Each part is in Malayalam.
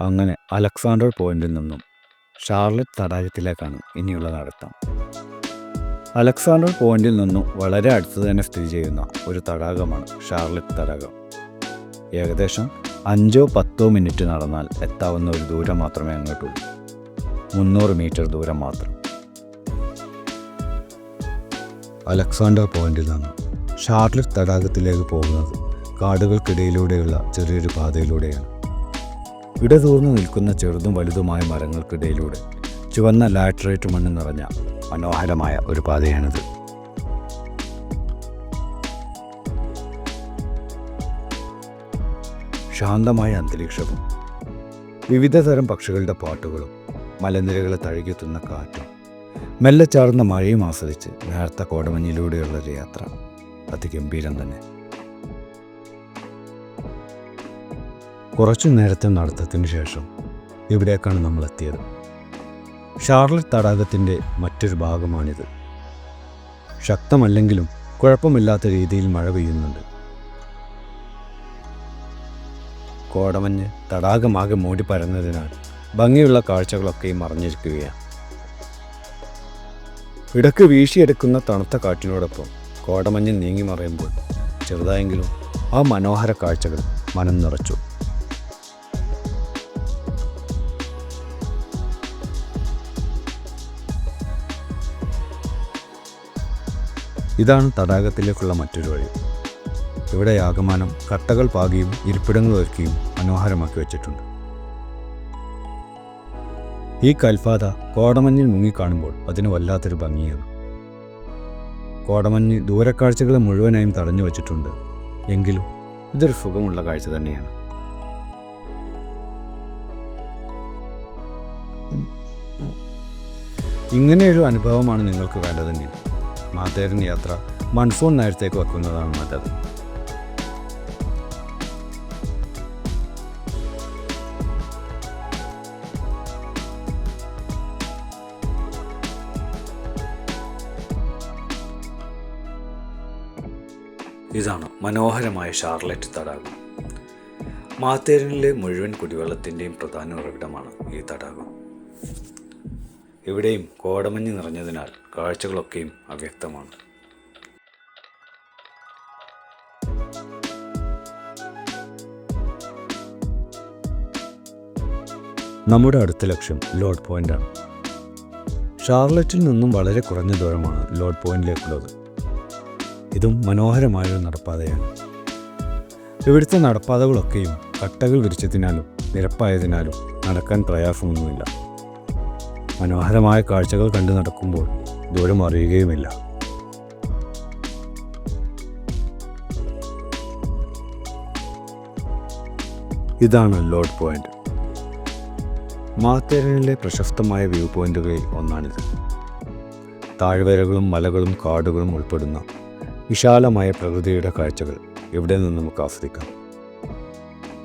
അങ്ങനെ അലക്സാണ്ടർ പോയിന്റിൽ നിന്നും ഷാർലറ്റ് തടാകത്തിലേക്കാണ് ഇനിയുള്ള നടത്തം. അലക്സാണ്ടർ പോയിന്റിൽ നിന്നും വളരെ അടുത്ത് തന്നെ സ്ഥിതി ചെയ്യുന്ന ഒരു തടാകമാണ് ഷാർലറ്റ് തടാകം. ഏകദേശം അഞ്ചോ പത്തോ മിനിറ്റ് നടന്നാൽ എത്താവുന്ന ഒരു ദൂരം മാത്രമേ അങ്ങോട്ടുള്ളൂ. മുന്നൂറ് മീറ്റർ ദൂരം മാത്രം. അലക്സാണ്ടർ പോയിന്റിൽ നിന്ന് ഷാർലറ്റ് തടാകത്തിലേക്ക് പോകുന്നത് കാടുകൾക്കിടയിലൂടെയുള്ള ചെറിയൊരു പാതയിലൂടെയാണ്. ഇടതൂർന്നു നിൽക്കുന്ന ചെറുതും വലുതുമായ മരങ്ങൾക്കിടയിലൂടെ ചുവന്ന ലാറ്ററേറ്റ് മണ്ണ് നിറഞ്ഞ മനോഹരമായ ഒരു പാതയാണിത്. ശാന്തമായ അന്തരീക്ഷവും വിവിധ തരം പക്ഷികളുടെ പാട്ടുകളും മലനിരകളെ തഴുകിത്തുന്ന കാറ്റും മെല്ലെ ചാർന്ന മഴയും ആസ്വദിച്ച് നേർത്ത കോടമഞ്ഞിലൂടെയുള്ളൊരു യാത്ര അതിഗംഭീരം തന്നെ. കുറച്ചു നേരത്തെ നടത്തത്തിന് ശേഷം ഇവിടേക്കാണ് നമ്മൾ എത്തിയത് ഷാർലറ്റ് തടാകത്തിന്റെ മറ്റൊരു ഭാഗമാണിത്. ശക്തമല്ലെങ്കിലും കുഴപ്പമില്ലാത്ത രീതിയിൽ മഴ പെയ്യുന്നുണ്ട്. കോടമഞ്ഞ് തടാകമാകെ മൂടി പരന്നതിനാൽ ഭംഗിയുള്ള കാഴ്ചകളൊക്കെയും മറിഞ്ഞിരിക്കുകയാണ്. ഇടയ്ക്ക് വീശിയെടുക്കുന്ന തണുത്ത കാറ്റിനോടൊപ്പം കോടമഞ്ഞ് നീങ്ങി മറയുമ്പോൾ ചെറുതായെങ്കിലും ആ മനോഹര കാഴ്ചകൾ മനം നിറച്ചു ഇതാണ് തടാകത്തിലേക്കുള്ള മറ്റൊരു വഴി. ഇവിടെ ആകമാനം കട്ടകൾ പാകിയും ഇരിപ്പിടങ്ങൾ ഒരുക്കിയും മനോഹരമാക്കി വെച്ചിട്ടുണ്ട്. ഈ കൽപാത കോടമഞ്ഞിൽ മുങ്ങിക്കാണുമ്പോൾ അതിന് വല്ലാത്തൊരു ഭംഗിയാണ്. കോടമഞ്ഞ് ദൂരക്കാഴ്ചകളെ മുഴുവനായും തടഞ്ഞു വച്ചിട്ടുണ്ട്. എങ്കിലും ഇതൊരു സുഖമുള്ള കാഴ്ച തന്നെയാണ്. ഇങ്ങനെയൊരു അനുഭവമാണ് നിങ്ങൾക്ക് വേണ്ടതെങ്കിൽ മാതേരൻ യാത്ര മൺസൂൺ നേരത്തേക്ക് വെക്കുന്നതാണ് നല്ലത് ഇതാണ് മനോഹരമായ ഷാർലറ്റ് തടാകം. മാത്തേരനിലെ മുഴുവൻ കുടിവെള്ളത്തിന്റെയും പ്രധാന ഉറവിടമാണ് ഈ തടാകം. ഇവിടെയും കോടമഞ്ഞ് നിറഞ്ഞതിനാൽ കാഴ്ചകളൊക്കെയും അവ്യക്തമാണ്. നമ്മുടെ അടുത്ത ലക്ഷ്യം ലോഡ് പോയിന്റാണ് ഷാർലറ്റിൽ നിന്നും വളരെ കുറഞ്ഞ ദൂരമാണ് ലോഡ് പോയിന്റിലേക്കുള്ളത്. ഇതും മനോഹരമായൊരു നടപ്പാതയാണ്. ഇവിടുത്തെ നടപ്പാതകളൊക്കെയും കട്ടകൾ വിരിച്ചതിനാലും നിരപ്പായതിനാലും നടക്കാൻ പ്രയാസമൊന്നുമില്ല. മനോഹരമായ കാഴ്ചകൾ കണ്ടു നടക്കുമ്പോൾ ദൂരം അറിയുകയുമില്ല ഇതാണ് ലോഡ് പോയിന്റ്. മാത്തേരനിലെ പ്രശസ്തമായ വ്യൂ പോയിന്റുകളിൽ ഒന്നാണിത്. താഴ്വരകളും മലകളും കാടുകളും ഉൾപ്പെടുന്ന വിശാലമായ പ്രകൃതിയുടെ കാഴ്ചകൾ ഇവിടെ നിന്ന് നമുക്ക് ആസ്വദിക്കാം?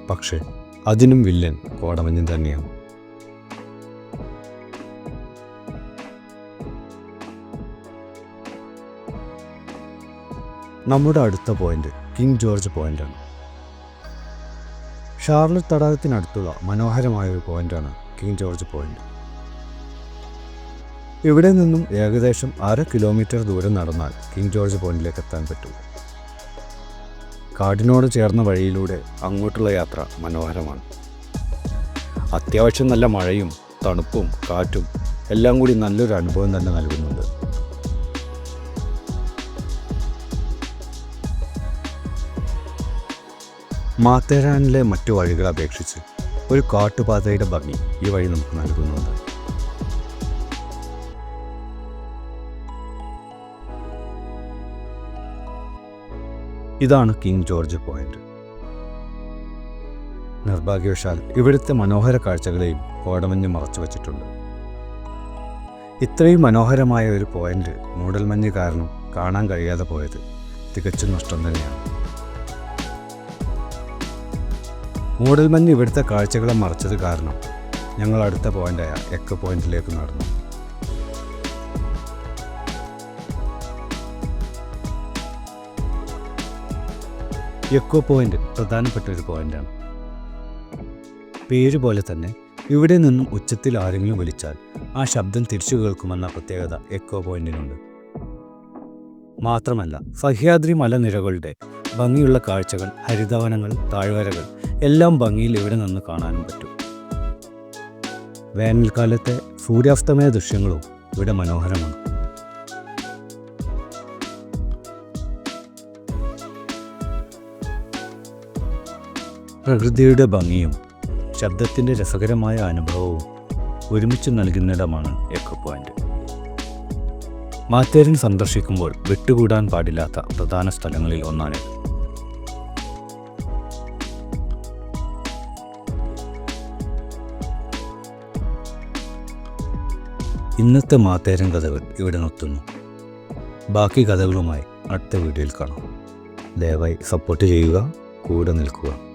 പക്ഷേ അതിനും വില്ലൻ കോടമഞ്ഞ് തന്നെയാണ്. നമ്മുടെ അടുത്ത പോയിന്റ് കിങ് ജോർജ് പോയിന്റാണ്. ഷാർലറ്റ് തടാകത്തിനടുത്തുള്ള മനോഹരമായ ഒരു പോയിന്റാണ് കിങ് ജോർജ് പോയിന്റ്. ഇവിടെ നിന്നും ഏകദേശം അര കിലോമീറ്റർ ദൂരം നടന്നാൽ കിങ് ജോർജ് പോയിന്റിലേക്ക് എത്താൻ പറ്റും. കാടിനോട് ചേർന്ന വഴിയിലൂടെ അങ്ങോട്ടുള്ള യാത്ര മനോഹരമാണ്. അത്യാവശ്യം നല്ല മഴയും തണുപ്പും കാറ്റും എല്ലാം കൂടി നല്ലൊരു അനുഭവം തന്നെ നൽകുന്നുണ്ട്. മാത്തേരാനിലെ മറ്റു വഴികളെ അപേക്ഷിച്ച് ഒരു കാട്ടുപാതയുടെ ഭംഗി ഈ വഴി നമുക്ക് നൽകുന്നുണ്ട്. ഇതാണ് കിങ് ജോർജ് പോയിന്റ്. നിർഭാഗ്യവശാൽ ഇവിടുത്തെ മനോഹര കാഴ്ചകളെയും കോടമഞ്ഞ് മറച്ചു വച്ചിട്ടുണ്ട്. ഇത്രയും മനോഹരമായ ഒരു പോയിന്റ് മൂടൽമഞ്ഞ് കാരണം കാണാൻ കഴിയാതെ പോയത് തികച്ചും നഷ്ടം തന്നെയാണ്. മൂടൽമഞ്ഞ് ഇവിടുത്തെ കാഴ്ചകളെ മറച്ചത് കാരണം ഞങ്ങൾ അടുത്ത പോയിന്റായ എക്ക പോയിന്റിലേക്ക് നടന്നു. എക്കോ പോയിന്റ് പ്രധാനപ്പെട്ട ഒരു പോയിന്റാണ്. പേര് പോലെ തന്നെ ഇവിടെ നിന്നും ഉച്ചത്തിൽ ആരെങ്കിലും വിളിച്ചാൽ ആ ശബ്ദം തിരിച്ചു കേൾക്കുമെന്ന പ്രത്യേകത എക്കോ പോയിന്റിനുണ്ട്. മാത്രമല്ല സഹ്യാദ്രി മലനിരകളുടെ ഭംഗിയുള്ള കാഴ്ചകൾ ഹരിതവനങ്ങൾ താഴ്വരകൾ എല്ലാം ഭംഗിയിൽ ഇവിടെ നിന്ന് കാണാനും പറ്റും. വേനൽക്കാലത്തെ സൂര്യാസ്തമയ ദൃശ്യങ്ങളും ഇവിടെ മനോഹരമാണ്. പ്രകൃതിയുടെ ഭംഗിയും ശബ്ദത്തിന്റെ രസകരമായ അനുഭവവും ഒരുമിച്ച് നൽകുന്നിടമാണ് എക്കോ പോയിന്റ് മാത്തേരൻ സന്ദർശിക്കുമ്പോൾ വിട്ടുകൂടാൻ പാടില്ലാത്ത പ്രധാന സ്ഥലങ്ങളിൽ ഒന്നാണ് ഇന്നത്തെ മാത്തേരൻ കഥകൾ ഇവിടെ നിർത്തുന്നു. ബാക്കി കഥകളുമായി അടുത്ത വീഡിയോയിൽ കാണാം. ദയവായി സപ്പോർട്ട് ചെയ്യുക കൂടെ നിൽക്കുക.